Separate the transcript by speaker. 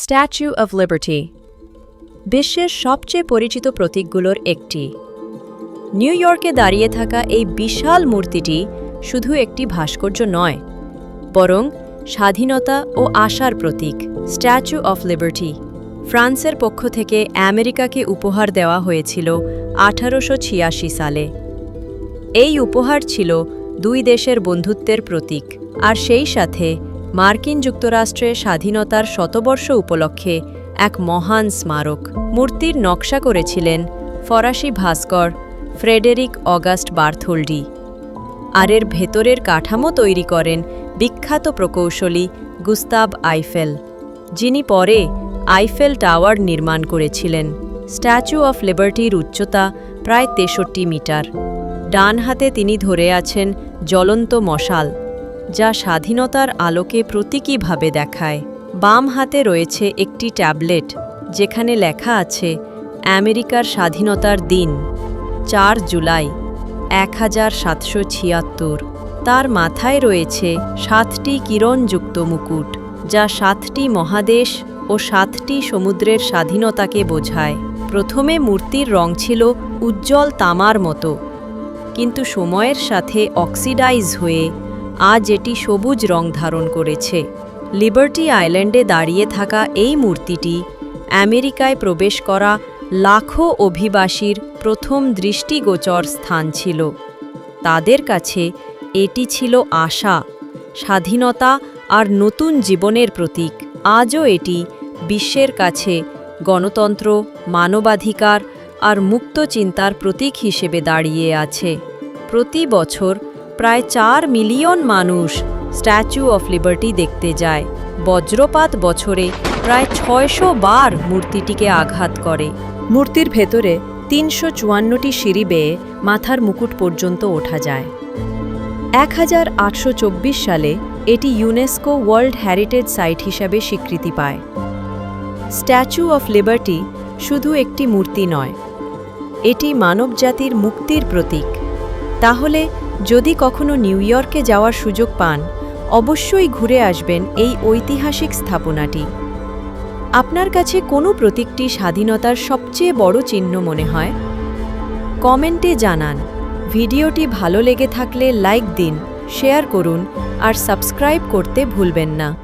Speaker 1: Statue of liberty. বিশ্বের সবচেয়ে পরিচিত প্রতীকগুলোর একটি। নিউ ইয়র্কে দাঁড়িয়ে থাকা এই বিশাল মূর্তিটি শুধু একটি ভাস্কর্য নয়, বরং স্বাধীনতা ও আশার প্রতীক, স্ট্যাচু অফ লিবার্টি। ফ্রান্সের পক্ষ থেকে আমেরিকাকে উপহার দেওয়া হয়েছিল আঠারোশো ছিয়াশি সালে। এই উপহার ছিল দুই দেশের বন্ধুত্বের প্রতীক, আর সেই সাথে মার্কিন যুক্তরাষ্ট্রে স্বাধীনতার শতবর্ষ উপলক্ষে এক মহান স্মারক। মূর্তির নকশা করেছিলেন ফরাসি ভাস্কর ফ্রেডেরিক অগাস্ট বার্থোল্ডি। আর এর ভেতরের কাঠামো তৈরি করেন বিখ্যাত প্রকৌশলী গুস্তাব আইফেল, যিনি পরে আইফেল টাওয়ার নির্মাণ করেছিলেন। স্ট্যাচু অফ লিবার্টির উচ্চতা প্রায় তেষট্টি মিটার। ডান হাতে তিনি ধরে আছেন জ্বলন্ত মশাল। যা স্বাধীনতার আলোকে প্রতীকীভাবে দেখায়। বাম হাতে রয়েছে একটি ট্যাবলেট, যেখানে লেখা আছে, আমেরিকার স্বাধীনতার দিন, চার জুলাই এক হাজার সাতশো ছিয়াত্তর। তার মাথায় রয়েছে সাতটি কিরণযুক্ত মুকুট, যা সাতটি মহাদেশ ও সাতটি সমুদ্রের স্বাধীনতাকে বোঝায়। প্রথমে মূর্তির রং ছিল উজ্জ্বল তামার মতো, কিন্তু সময়ের সাথে অক্সিডাইজ হয়ে আজ এটি সবুজ রং ধারণ করেছে। লিবার্টি আইল্যান্ডে দাঁড়িয়ে থাকা এই মূর্তিটি আমেরিকায় প্রবেশ করা লাখো অভিবাসীর প্রথম দৃষ্টিগোচর স্থান ছিল। তাদের কাছে এটি ছিল আশা, স্বাধীনতা আর নতুন জীবনের প্রতীক। আজও এটি বিশ্বের কাছে গণতন্ত্র, মানবাধিকার আর মুক্ত চিন্তার প্রতীক হিসেবে দাঁড়িয়ে আছে। প্রতি বছর প্রায় চার মিলিয়ন মানুষ স্ট্যাচু অফ লিবার্টি দেখতে যায়। বজ্রপাত বছরে প্রায় ছয়শো বার মূর্তিটিকে আঘাত করে। মূর্তির ভেতরে তিনশো চুয়ান্নটি সিঁড়ি বেয়ে মাথার মুকুট পর্যন্ত ওঠা যায়। এক হাজার আটশো চব্বিশ সালে এটি ইউনেস্কো ওয়ার্ল্ড হেরিটেজ সাইট হিসাবে স্বীকৃতি পায়। স্ট্যাচু অফ লিবার্টি শুধু একটি মূর্তি নয়, এটি মানবজাতির মুক্তির প্রতীক। তাহলে যদি কখনো নিউ ইয়র্কে যাওয়ার সুযোগ পান, অবশ্যই ঘুরে আসবেন এই ঐতিহাসিক স্থাপনাটি। আপনার কাছে কোনো প্রতীকটি স্বাধীনতার সবচেয়ে বড় চিহ্ন মনে হয়? কমেন্টে জানান। ভিডিওটি ভালো লেগে থাকলে লাইক দিন, শেয়ার করুন, আর সাবস্ক্রাইব করতে ভুলবেন না।